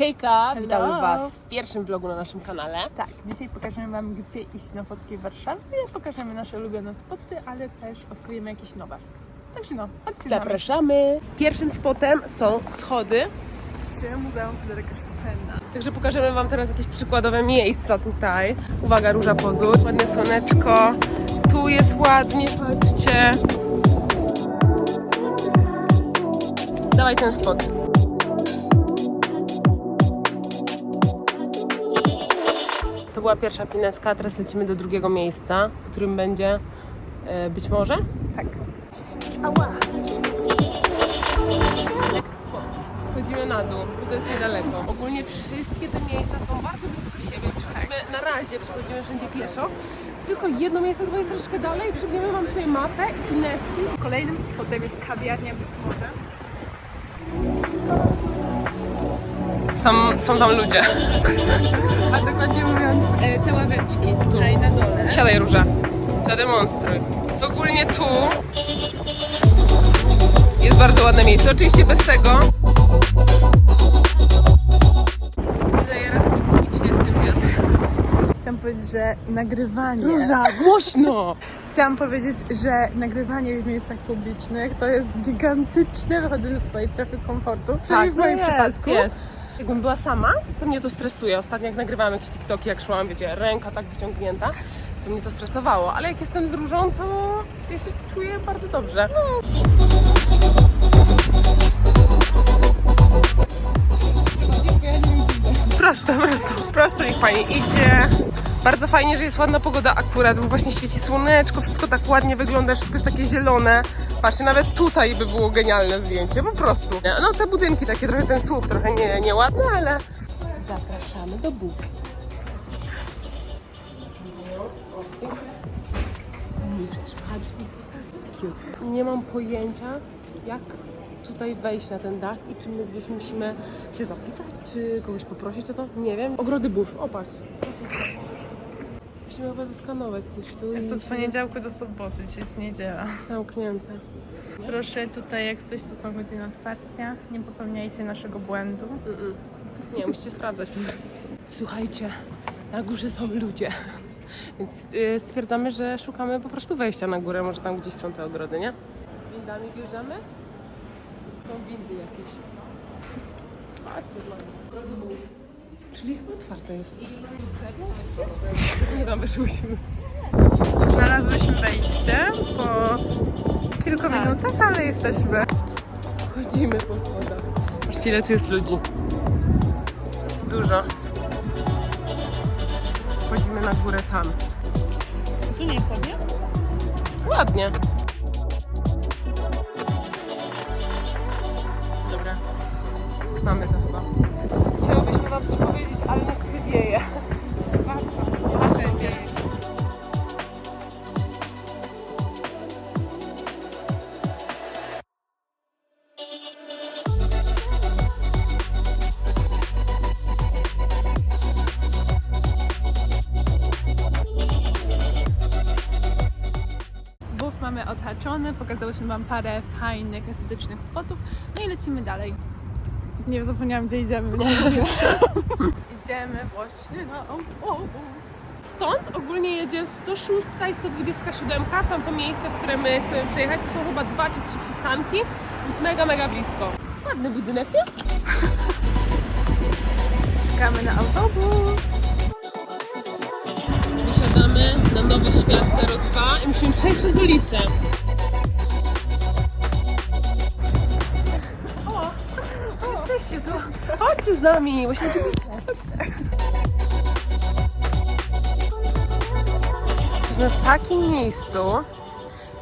Hejka, witamy Hello. Was w pierwszym vlogu na naszym kanale. Tak, dzisiaj pokażemy Wam, gdzie iść na fotki w Warszawie. Pokażemy nasze ulubione spoty, ale też odkryjemy jakieś nowe. Także no, chodźcie. Zapraszamy. Pierwszym spotem są schody, Przy Muzeum Fryderyka Chopina. także pokażemy Wam teraz jakieś przykładowe miejsca tutaj. Uwaga, róża pozór, ładne słoneczko, tu jest ładnie, patrzcie. Dawaj ten spot. To była pierwsza pineska, teraz lecimy do drugiego miejsca, w którym będzie e, być może Tak. Schodzimy na dół, bo to jest niedaleko. Ogólnie wszystkie te miejsca są bardzo blisko siebie. Przechodzimy, na razie przechodzimy wszędzie pieszo. Tylko jedno miejsce chyba jest troszeczkę dalej. Przybiegniemy, mam tutaj mapę i pineski. Kolejnym spotem jest kawiarnia być może. Są, są tam ludzie. A dokładnie mówiąc, e, te ławeczki tutaj na dole. Siadaj róża, zademonstruj. Ogólnie tu jest bardzo ładne miejsce. Oczywiście bez tego. Z. Chciałam powiedzieć, że nagrywanie. Róża, głośno! Chciałam powiedzieć, że nagrywanie w miejscach publicznych to jest gigantyczne wychodzenie ze swojej strefy komfortu. Przynajmniej w no moim jest, przypadku. Jest. Jakbym była sama, to mnie to stresuje. Ostatnio jak nagrywałam jakieś TikToki, jak szłam, wiecie, ręka tak wyciągnięta, to mnie to stresowało. Ale jak jestem z różą, to ja się czuję bardzo dobrze. Prosto, prosto, prosto niech pani idzie. Bardzo fajnie, że jest ładna pogoda akurat, bo właśnie świeci słoneczko, wszystko tak ładnie wygląda, wszystko jest takie zielone. Patrzcie, nawet tutaj by było genialne zdjęcie, po prostu. No te budynki takie, trochę ten słup, trochę nie, nieładny, ale... Zapraszamy do Bóg. Nie mam pojęcia, jak tutaj wejść na ten dach i czy my gdzieś musimy się zapisać, czy kogoś poprosić o to? Nie wiem. Ogrody bów, opatrz. Musimy chyba zeskanować coś tu. Jest i od poniedziałku do soboty, dzisiaj jest niedziela. Zamknięte. Proszę, tutaj jak coś, to są godziny otwarcia. Nie popełniajcie naszego błędu. Mm-mm. Nie, musicie sprawdzać po prostu. Słuchajcie, na górze są ludzie. Więc yy, stwierdzamy, że szukamy po prostu wejścia na górę. Może tam gdzieś są te ogrody, nie? Windami wjeżdżamy? Są windy jakieś. No. Czyli chyba otwarte jest. Serio? Tam wyszłyśmy. Znalazłyśmy wejście po kilku Tak. minutach, ale jesteśmy. Chodzimy po schodach. Patrzcie, ile tu jest ludzi. Dużo. Chodzimy na górę tam. Tu nie jest ładnie? Ładnie. Pokazałyśmy Wam parę fajnych, estetycznych spotów, no i lecimy dalej. Nie zapomniałam gdzie idziemy, nie. Idziemy właśnie na autobus. Stąd ogólnie jedzie 106 i 127 w tamto miejsce, w które my chcemy przejechać. To są chyba dwa czy trzy przystanki, więc mega, mega blisko. Ładny budynek, nie? Czekamy na autobus. Wysiadamy na Nowy Świat 02 i musimy przejść przez ulicę. Jesteście tu. Chodźcie z nami, bo się Jesteśmy w takim miejscu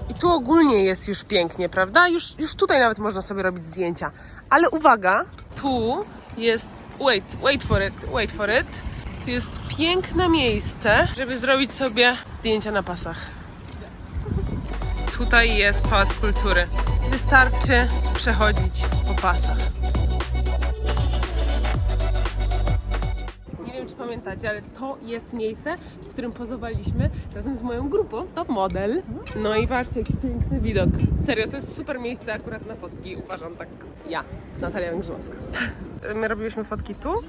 i tu ogólnie jest już pięknie, prawda? Już, już tutaj nawet można sobie robić zdjęcia. Ale uwaga, tu jest, wait, wait for it, wait for it. Tu jest piękne miejsce, żeby zrobić sobie zdjęcia na pasach. Tutaj jest Pałac Kultury. Wystarczy przechodzić po pasach. Pamiętacie, ale to jest miejsce, w którym pozowaliśmy razem z moją grupą Top Model. No i patrzcie, jaki piękny widok. Serio, to jest super miejsce akurat na fotki, uważam tak ja, Natalia Węgrzymowska. My robiłyśmy fotki tu,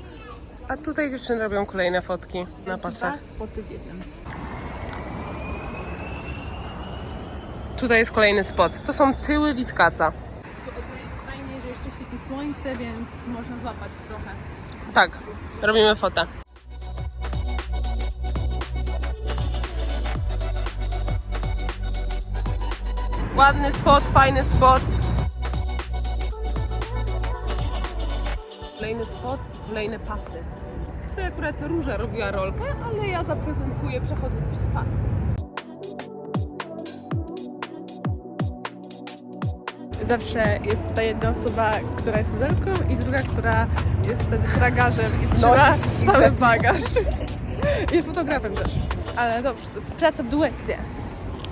a tutaj dziewczyny robią kolejne fotki na pasach. Dwa spoty w jednym. Tutaj jest kolejny spot. To są tyły Witkaca. Tu o tyle jest fajnie, że jeszcze świeci słońce, więc można złapać trochę. Tak, robimy fotę. Ładny spot, fajny spot. Kolejny spot i kolejne pasy. Tutaj akurat Róża robiła rolkę, ale ja zaprezentuję przechodząc przez pas. Zawsze jest ta jedna osoba, która jest modelką i druga, która jest wtedy tragarzem i trzyma cały rzeczy. bagaż. Jest fotografem też. Ale dobrze, to jest praca w duecie.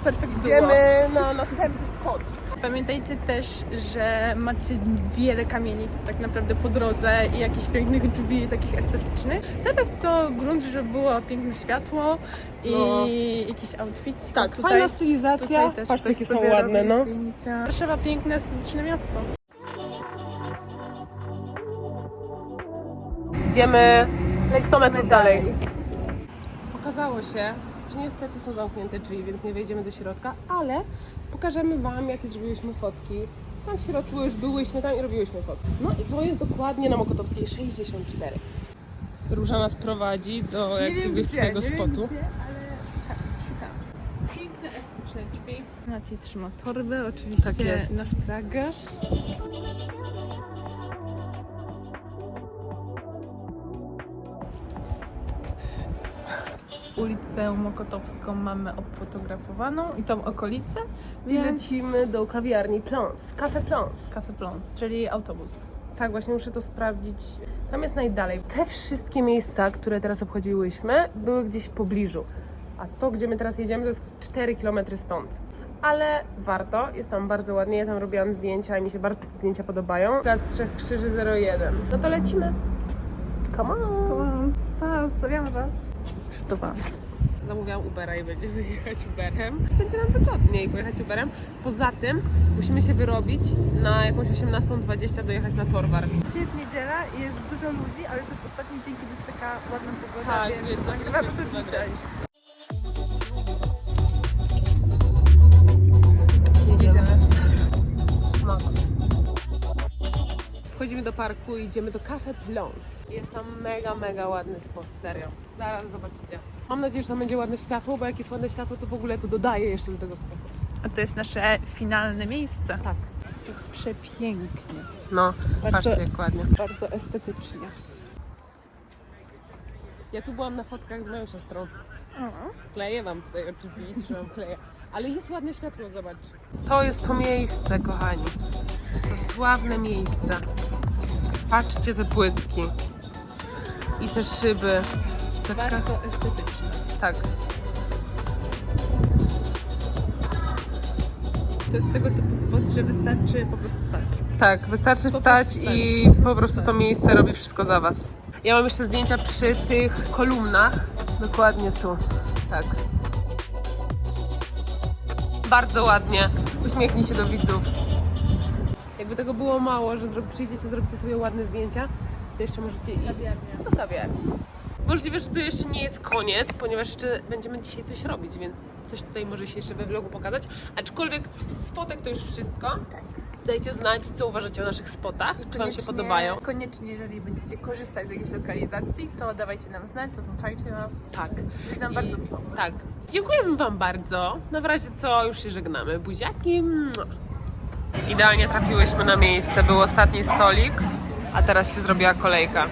Perfekt duo. Idziemy na następny spot. Pamiętajcie też, że macie wiele kamienic tak naprawdę po drodze i jakichś pięknych drzwi, takich estetycznych. Teraz to grunt, żeby było piękne światło i No. jakiś outfit. Tak, fajna stylizacja. Patrzcie, jakie są ładne, no. Warszawa piękne, estetyczne miasto. Idziemy 100 metrów dalej. Okazało się, że niestety są zamknięte drzwi, więc nie wejdziemy do środka, ale pokażemy Wam, jakie zrobiłyśmy fotki. Tam w środku już byłyśmy tam i robiłyśmy fotki. No i to jest dokładnie na Mokotowskiej 64. Róża nas prowadzi do jakiegoś swojego spotu. ale tak, szukam. Piękne, estetyczne drzwi. Maciej trzyma torbę, oczywiście Tak jest. nasz tragarz. Ulicę Mokotowską mamy obfotografowaną i tą okolicę, I więc lecimy do kawiarni Plons, Cafe Plons. Cafe Plons, czyli autobus. Tak, właśnie muszę to sprawdzić. Tam jest najdalej. Te wszystkie miejsca, które teraz obchodziłyśmy, były gdzieś w pobliżu. A to, gdzie my teraz jedziemy, to jest 4 km stąd. Ale warto, jest tam bardzo ładnie. Ja tam robiłam zdjęcia i mi się bardzo te zdjęcia podobają. Plac Trzech Krzyży 01. No to lecimy. Come on. Pa, zostawiamy was. To wam. Zamówiłam Ubera i będziemy jechać Uberem. Będzie nam wygodniej pojechać Uberem. Poza tym musimy się wyrobić na jakąś 18.20 dojechać na Torwar. Dzisiaj jest niedziela i jest dużo ludzi, ale to jest ostatni dzień, kiedy jest taka ładna pogoda, Tak, więc, nagrywamy zapraszam to dzisiaj. Do parku i idziemy do Cafe Plons. Jest tam mega, mega ładny spot, serio. Zaraz zobaczycie. Mam nadzieję, że tam będzie ładne światło, bo jak jest ładne światło, to w ogóle to dodaje jeszcze do tego spotu. A to jest nasze finalne miejsce. Tak. To jest przepięknie, No, Bardzo- patrzcie jak ładnie. bardzo estetycznie. Ja tu byłam na fotkach z moją siostrą. Kleję wam tutaj oczywiście, że wam kleję. Ale jest ładne światło, zobacz. To jest to miejsce, kochani. To sławne miejsce. Patrzcie te płytki. I te szyby. Taka, Bardzo estetyczne. tak. To jest tego typu spot, że wystarczy po prostu stać. Tak, wystarczy Po stać i stać, po prostu to miejsce robi wszystko za was. Ja mam jeszcze zdjęcia przy tych kolumnach. Dokładnie tu. Tak. Bardzo ładnie. Uśmiechnij się do widzów. Jakby tego było mało, że zro- przyjdziecie, zrobicie sobie ładne zdjęcia, to jeszcze możecie iść Kawiarnia. do kawiarni. Możliwe, że to jeszcze nie jest koniec, ponieważ jeszcze będziemy dzisiaj coś robić, więc coś tutaj może się jeszcze we vlogu pokazać. Aczkolwiek z fotek to już wszystko. Tak. Dajcie znać, co uważacie o naszych spotach, czy Wam się Koniecznie- podobają. Koniecznie, jeżeli będziecie korzystać z jakiejś lokalizacji, to dawajcie nam znać, zaznaczajcie nas. Tak. Będzie nam I- bardzo miło. Tak. Dziękujemy Wam bardzo. Na razie co, już się żegnamy. Buziaki. Mua. Idealnie trafiłyśmy na miejsce. Był ostatni stolik, a teraz się zrobiła kolejka.